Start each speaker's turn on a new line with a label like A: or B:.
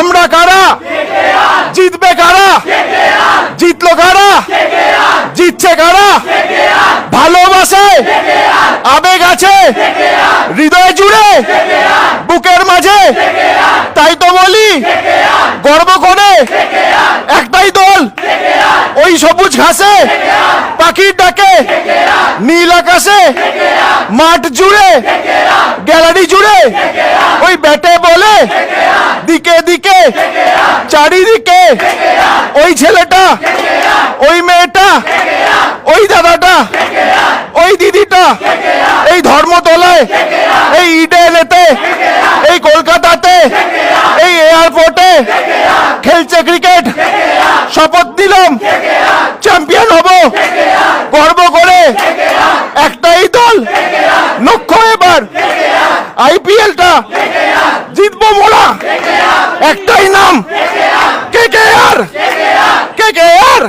A: আমরা কারা? জিতবে কারা? জিতলো কারা? জিতছে কারা? ভালোবাসে? আবেগ আছে? হৃদয় জুড়ে? বুকের মাঝে? তাই তো বলি, গর্ব করে। একটাই দল, ওই সবুজ ঘাসে, পাখির ডাকে, নীল আকাশে, মাঠ জুড়ে, গ্যালারি জুড়ে, ওই ব্যাটে বলে চারিদিকে ওই ছেলেটা, ওই মেয়েটা, ওই দাদাটা, ওই দিদিটা, এই ধর্মতলায়, এই ইডেনেতে, এই কলকাতাতে, এই এয়ারপোর্টে খেলছে ক্রিকেট। শপথ দিলাম চ্যাম্পিয়ন হব। গর্ব করে একটাই দল লক্ষ্য এবার। আইপিএলটা জিতবো মোরা একটাই নাম। কে কে আর? কে কে আর?